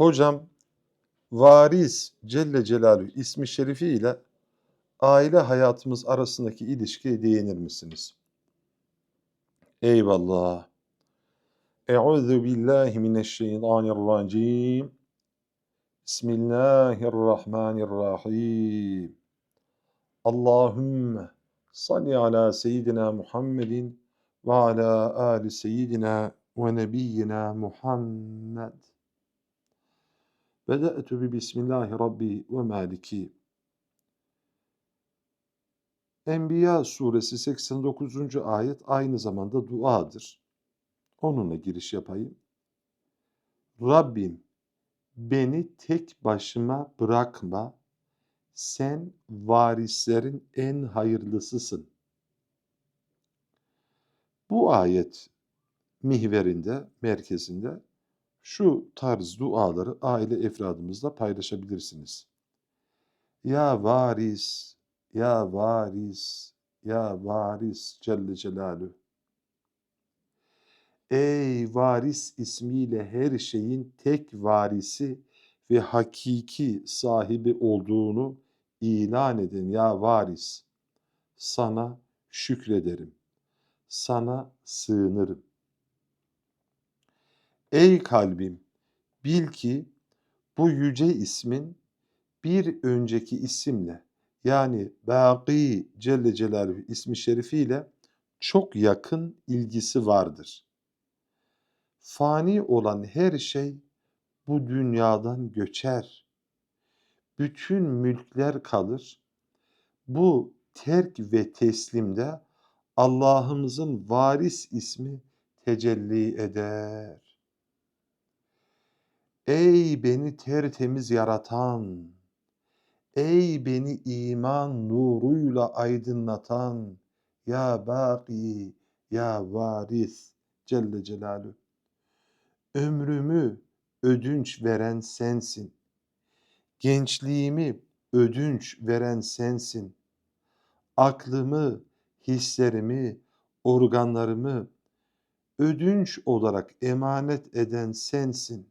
Hocam varis Celle Celaluhu ismi şerifi ile aile hayatımız arasındaki ilişkiye değinir misiniz? Eyvallah. Euzu billahi mineşşeytanirracim. Bismillahirrahmanirrahim. Allahümme salli ala seyyidina Muhammedin ve ala ali seyyidina ve nebiyyina Muhammed. Bede'tu bi bismillahi rabbi ve maliki. Enbiya suresi 89. ayet aynı zamanda duadır. Onunla giriş yapayım. Rabbim beni tek başıma bırakma. Sen varislerin en hayırlısısın. Bu ayet mihverinde, merkezinde şu tarz duaları aile efradımızla paylaşabilirsiniz. Ya varis, ya varis, ya varis Celle Celaluhu. Ey varis ismiyle her şeyin tek varisi ve hakiki sahibi olduğunu ilan eden ya varis. Sana şükrederim. Sana sığınırım. Ey kalbim, bil ki bu yüce ismin bir önceki isimle yani Baki Celle Celaluhu ismi şerifiyle çok yakın ilgisi vardır. Fani olan her şey bu dünyadan göçer. Bütün mülkler kalır. Bu terk ve teslimde Allah'ımızın varis ismi tecelli eder. Ey beni tertemiz yaratan, ey beni iman nuruyla aydınlatan, ya baki, ya varis Celle Celaluhu. Ömrümü ödünç veren sensin. Gençliğimi ödünç veren sensin. Aklımı, hislerimi, organlarımı ödünç olarak emanet eden sensin.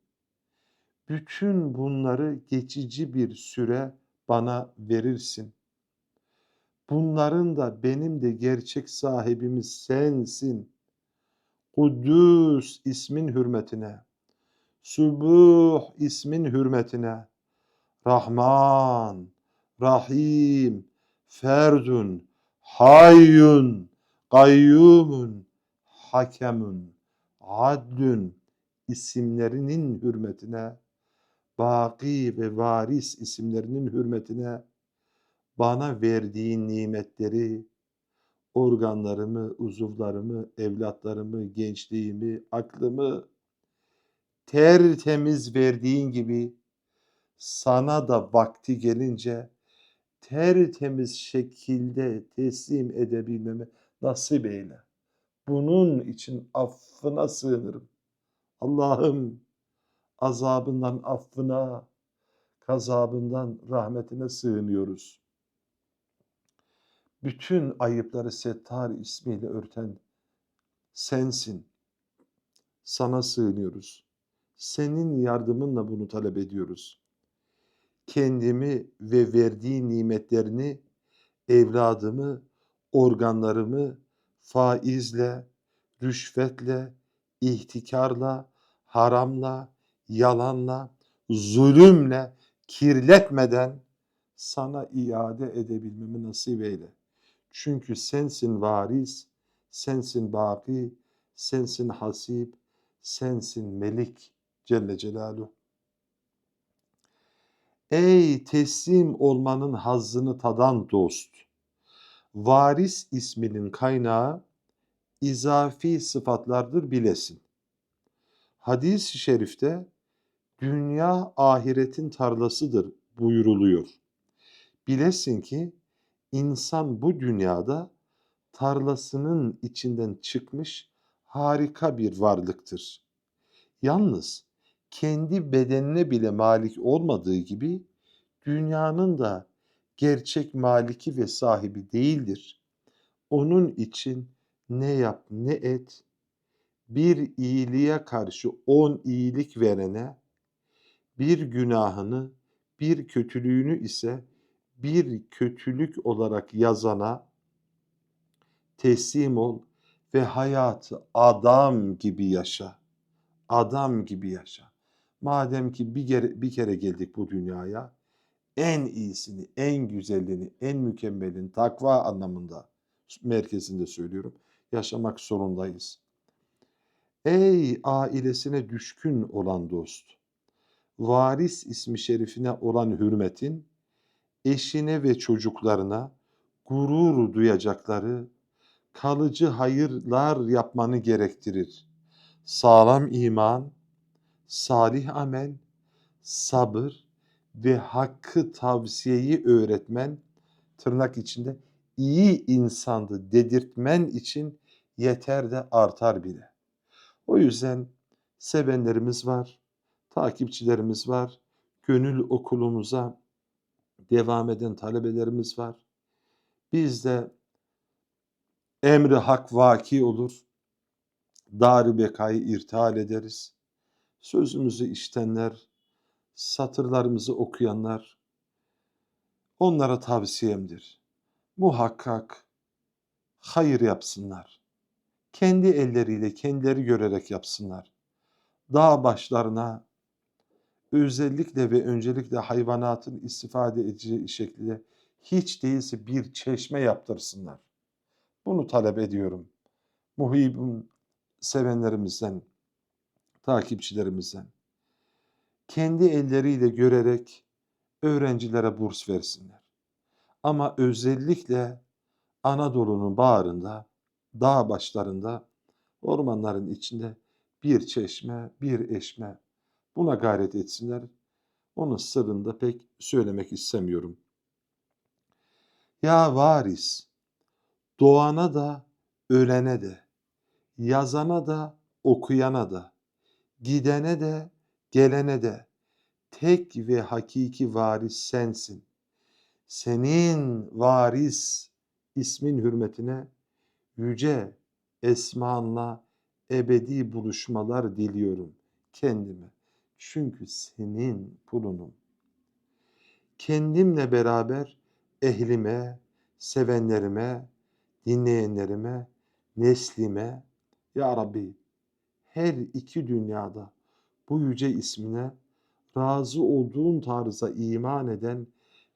Bütün bunları geçici bir süre bana verirsin. Bunların da benim de gerçek sahibimiz sensin. Kudüs ismin hürmetine, Subuh ismin hürmetine, Rahman, Rahim, Ferdun, Hayyun, Kayyumun, Hakemun, Adlün isimlerinin hürmetine, Baki ve Varis isimlerinin hürmetine bana verdiğin nimetleri, organlarımı, uzuvlarımı, evlatlarımı, gençliğimi, aklımı tertemiz verdiğin gibi sana da vakti gelince tertemiz şekilde teslim edebilmemi nasip eyle. Bunun için affına sığınırım. Allah'ım azabından affına, kazabından rahmetine sığınıyoruz. Bütün ayıpları Settar ismiyle örten sensin. Sana sığınıyoruz. Senin yardımınla bunu talep ediyoruz. Kendimi ve verdiği nimetlerini, evladımı, organlarımı faizle, rüşvetle, ihtikarla, haramla, yalanla, zulümle kirletmeden sana iade edebilmemi nasip eyle. Çünkü sensin varis, sensin baki, sensin hasip, sensin melik Celle Celaluhu. Ey teslim olmanın hazzını tadan dost! Varis isminin kaynağı izafi sıfatlardır bilesin. Hadis-i şerifte dünya ahiretin tarlasıdır buyuruluyor. Bilesin ki insan bu dünyada tarlasının içinden çıkmış harika bir varlıktır. Yalnız kendi bedenine bile malik olmadığı gibi dünyanın da gerçek maliki ve sahibi değildir. Onun için ne yap ne et, bir iyiliğe karşı on iyilik verene, bir günahını, bir kötülüğünü ise bir kötülük olarak yazana teslim ol ve hayatı adam gibi yaşa. Adam gibi yaşa. Madem ki bir kere, bir kere geldik bu dünyaya, en iyisini, en güzelini, en mükemmelin takva anlamında merkezinde söylüyorum. Yaşamak zorundayız. Ey ailesine düşkün olan dost! Varis ismi şerifine olan hürmetin eşine ve çocuklarına gurur duyacakları kalıcı hayırlar yapmanı gerektirir. Sağlam iman, salih amel, sabır ve hakkı tavsiyeyi öğretmen tırnak içinde iyi insandı dedirtmen için yeter de artar bile. O yüzden sevenlerimiz var, takipçilerimiz var, gönül okulumuza devam eden talebelerimiz var. Biz de emri hak vaki olur, dar bekayı irtihal ederiz. Sözümüzü iştenler, satırlarımızı okuyanlar, onlara tavsiyemdir. Muhakkak hayır yapsınlar. Kendi elleriyle, kendileri görerek yapsınlar. Dağ başlarına özellikle ve öncelikle hayvanatın istifade edeceği şekilde hiç değilse bir çeşme yaptırsınlar. Bunu talep ediyorum. Muhibim sevenlerimizden, takipçilerimizden. Kendi elleriyle görerek öğrencilere burs versinler. Ama özellikle Anadolu'nun bağrında, dağ başlarında, ormanların içinde bir çeşme, bir eşme buna gayret etsinler. Onun sırrını da pek söylemek istemiyorum. Ya varis, doğana da, ölene de, yazana da, okuyana da, gidene de, gelene de, tek ve hakiki varis sensin. Senin varis ismin hürmetine yüce esmanla ebedi buluşmalar diliyorum kendime. Çünkü senin kulunum. Kendimle beraber ehlime, sevenlerime, dinleyenlerime, neslime, Ya Rabbi her iki dünyada bu yüce ismine razı olduğun tarzda iman eden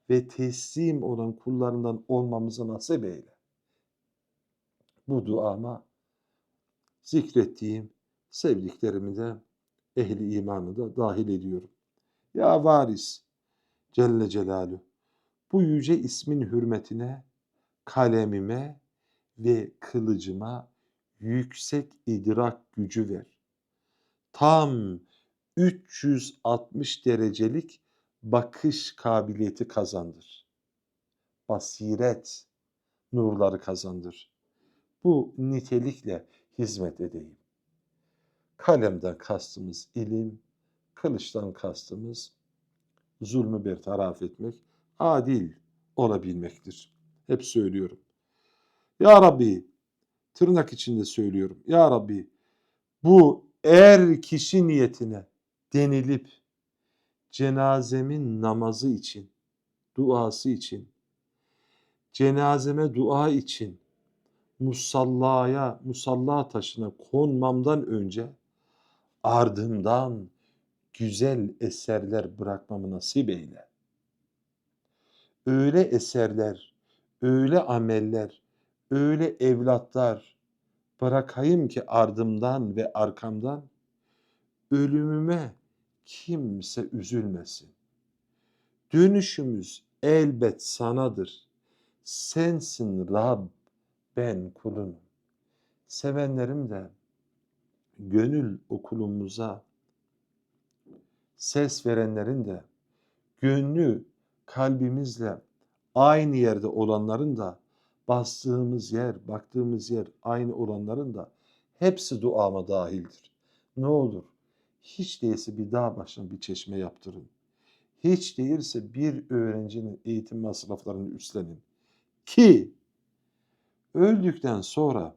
ve teslim olan kullarından olmamızı nasip eyle. Bu duama zikrettiğim sevdiklerimi de ehli imanı da dahil ediyorum. Ya varis Celle Celaluhu bu yüce ismin hürmetine kalemime ve kılıcıma yüksek idrak gücü ver. Tam 360 derecelik bakış kabiliyeti kazandır. Basiret nurları kazandır. Bu nitelikle hizmet edeyim. Kalemden kastımız ilim, kılıçtan kastımız zulmü bertaraf etmek, adil olabilmektir. Hep söylüyorum. Ya Rabbi, tırnak içinde söylüyorum. Ya Rabbi, bu er kişi niyetine denilip cenazemin namazı için, duası için, cenazeme dua için musallaya, musalla taşına konmamdan önce ardından güzel eserler bırakmamı nasip eyle. Öyle eserler, öyle ameller, öyle evlatlar bırakayım ki ardımdan ve arkamdan ölümüme kimse üzülmesin. Dönüşümüz elbet sanadır. Sensin Rab, ben kulunum. Sevenlerim de gönül okulumuza ses verenlerin de gönlü kalbimizle aynı yerde olanların da bastığımız yer, baktığımız yer aynı olanların da hepsi duama dahildir. Ne olur hiç değilse bir dağ başına bir çeşme yaptırın. Hiç değilse bir öğrencinin eğitim masraflarını üstlenin. Ki öldükten sonra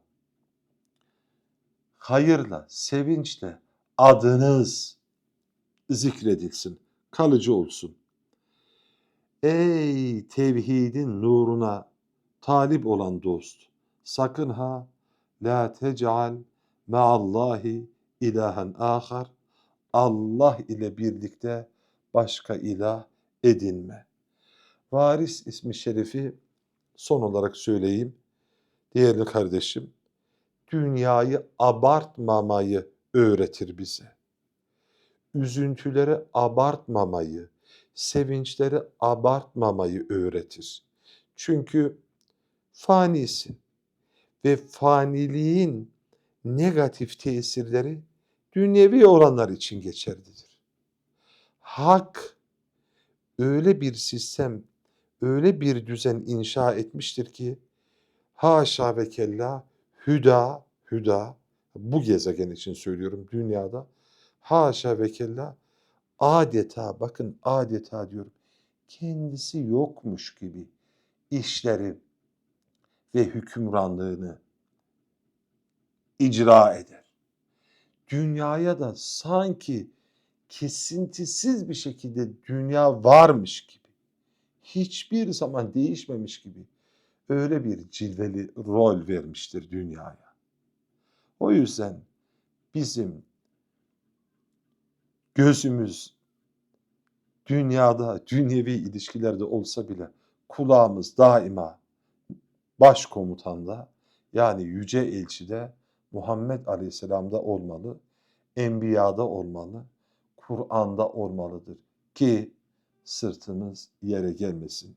hayırla, sevinçle adınız zikredilsin, kalıcı olsun. Ey tevhidin nuruna talip olan dost, sakın ha la tec'al ma'allahi ilahen ahar. Allah ile birlikte başka ilah edinme. Varis ismi şerifi son olarak söyleyeyim. Değerli kardeşim, dünyayı abartmamayı öğretir bize. Üzüntüleri abartmamayı, sevinçleri abartmamayı öğretir. Çünkü fanisin ve faniliğin negatif tesirleri dünyevi olanlar için geçerlidir. Hak öyle bir sistem, öyle bir düzen inşa etmiştir ki haşa ve kella hüda, hüda bu gezegen için söylüyorum dünyada haşa ve kella adeta bakın adeta diyorum kendisi yokmuş gibi işleri ve hükümranlığını icra eder. Dünyaya da sanki kesintisiz bir şekilde dünya varmış gibi, hiçbir zaman değişmemiş gibi öyle bir cilveli rol vermiştir dünyaya. O yüzden bizim gözümüz dünyada, dünyevi ilişkilerde olsa bile kulağımız daima başkomutanda yani yüce elçide Muhammed Aleyhisselam'da olmalı, Enbiya'da olmalı, Kur'an'da olmalıdır ki sırtımız yere gelmesin.